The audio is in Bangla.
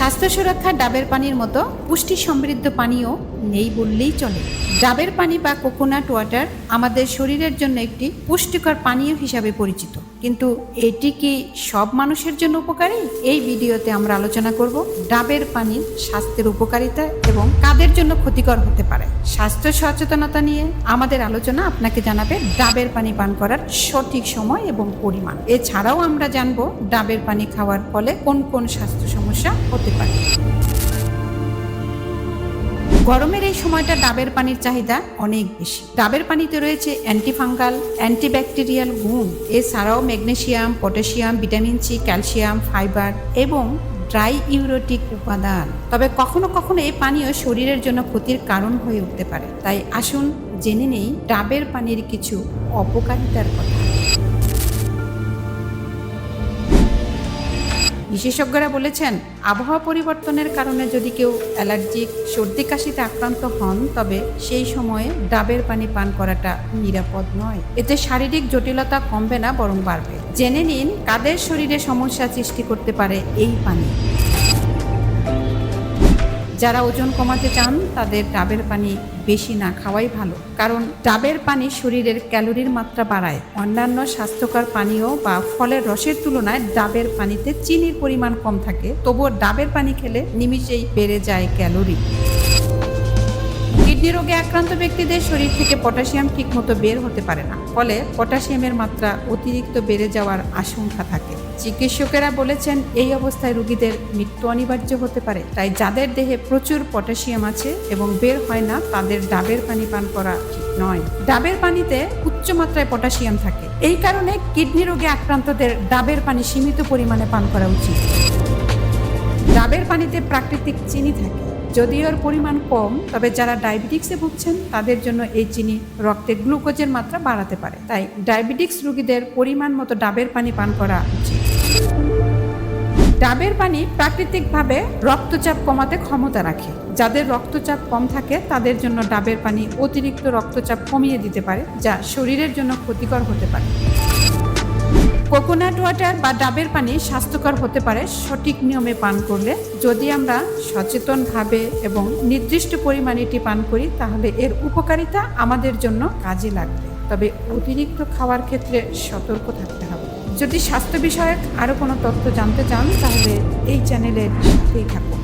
স্বাস্থ্য সুরক্ষা ডাবের পানির মতো পুষ্টি সমৃদ্ধ পানীয় নেই বললেই চলে। ডাবের পানি বা কোকোনাট ওয়াটার আমাদের শরীরের জন্য একটি পুষ্টিকর পানীয় হিসাবে পরিচিত। কিন্তু এটি কি সব মানুষের জন্য উপকারী? এই ভিডিওতে আমরা আলোচনা করব ডাবের পানি স্বাস্থ্যের উপকারিতা এবং কাদের জন্য ক্ষতিকর হতে পারে। স্বাস্থ্য সচেতনতা নিয়ে আমাদের আলোচনা আপনাকে জানাবে ডাবের পানি পান করার সঠিক সময় এবং পরিমাণ। এছাড়াও আমরা জানব ডাবের পানি খাওয়ার ফলে কোন কোন স্বাস্থ্য সমস্যা হতে পারে। গরমের এই সময়টা ডাবের পানির চাহিদা অনেক বেশি। ডাবের পানিতে রয়েছে অ্যান্টিফাঙ্গাল, অ্যান্টিব্যাকটেরিয়াল গুণ। এছাড়াও magnesium potassium vitamin C, calcium, fibre এবং ড্রাই ইউরোটিক উপাদান। তবে কখনো কখনো এই পানীয় শরীরের জন্য ক্ষতির কারণ হয়ে উঠতে পারে। তাই আসুন জেনে নেই, ডাবের পানির কিছু অপকারিতার কথা। বিশেষজ্ঞরা বলেছেন, আবহাওয়া পরিবর্তনের কারণে যদি কেউ অ্যালার্জিক, সর্দি কাশিতে আক্রান্ত হন, তবে সেই সময়ে ডাবের পানি পান করাটা নিরাপদ নয়। এতে শারীরিক জটিলতা কমবে না, বরং বাড়বে। জেনে নিন, কাদের শরীরে সমস্যা সৃষ্টি করতে পারে এই পানি। যারা ওজন কমাতে চান, তাদের ডাবের পানি বেশি না খাওয়াই ভালো। কারণ ডাবের পানি শরীরের ক্যালোরির মাত্রা বাড়ায়। অন্যান্য স্বাস্থ্যকর পানীয় বা ফলের রসের তুলনায় ডাবের পানিতে চিনির পরিমাণ কম থাকে। তবুও ডাবের পানি খেলে নিমিষেই বেড়ে যায় ক্যালোরি। কিডনি রোগে আক্রান্ত ব্যক্তিদের শরীর থেকে পটাশিয়াম ঠিকমতো বের হতে পারে না। ফলে পটাশিয়ামের মাত্রা অতিরিক্ত বেড়ে যাওয়ার আশঙ্কা থাকে। চিকিৎসকেরা বলেছেন, এই অবস্থায় রোগীদের মৃত্যু অনিবার্য হতে পারে। তাই যাদের দেহে প্রচুর পটাশিয়াম আছে এবং বের হয় না, তাদের ডাবের পানি পান করা ঠিক নয়। ডাবের পানিতে উচ্চ মাত্রায় পটাশিয়াম থাকে। এই কারণে কিডনি রোগে আক্রান্তদের ডাবের পানি সীমিত পরিমাণে পান করা উচিত। ডাবের পানিতে প্রাকৃতিক চিনি থাকে। যদিও এর পরিমাণ কম, তবে যারা ডায়াবেটিক্সে ভুগছেন, তাদের জন্য এই চিনি রক্তে গ্লুকোজের মাত্রা বাড়াতে পারে। তাই ডায়াবেটিক্স রোগীদের পরিমাণ মতো ডাবের পানি পান করা উচিত। ডাবের পানি প্রাকৃতিকভাবে রক্তচাপ কমাতে ক্ষমতা রাখে। যাদের রক্তচাপ কম থাকে, তাদের জন্য ডাবের পানি অতিরিক্ত রক্তচাপ কমিয়ে দিতে পারে, যা শরীরের জন্য ক্ষতিকর হতে পারে। কোকোনাট ওয়াটার বা ডাবের পানি স্বাস্থ্যকর হতে পারে, সঠিক নিয়মে পান করলে। যদি আমরা সচেতনভাবে এবং নির্দিষ্ট পরিমাণে এটি পান করি, তাহলে এর উপকারিতা আমাদের জন্য কাজে লাগবে। তবে অতিরিক্ত খাওয়ার ক্ষেত্রে সতর্ক থাকতে হবে। যদি স্বাস্থ্য বিষয়ক আরও কোনো তথ্য জানতে চান, তাহলে এই চ্যানেলের সাথেই থাকুন।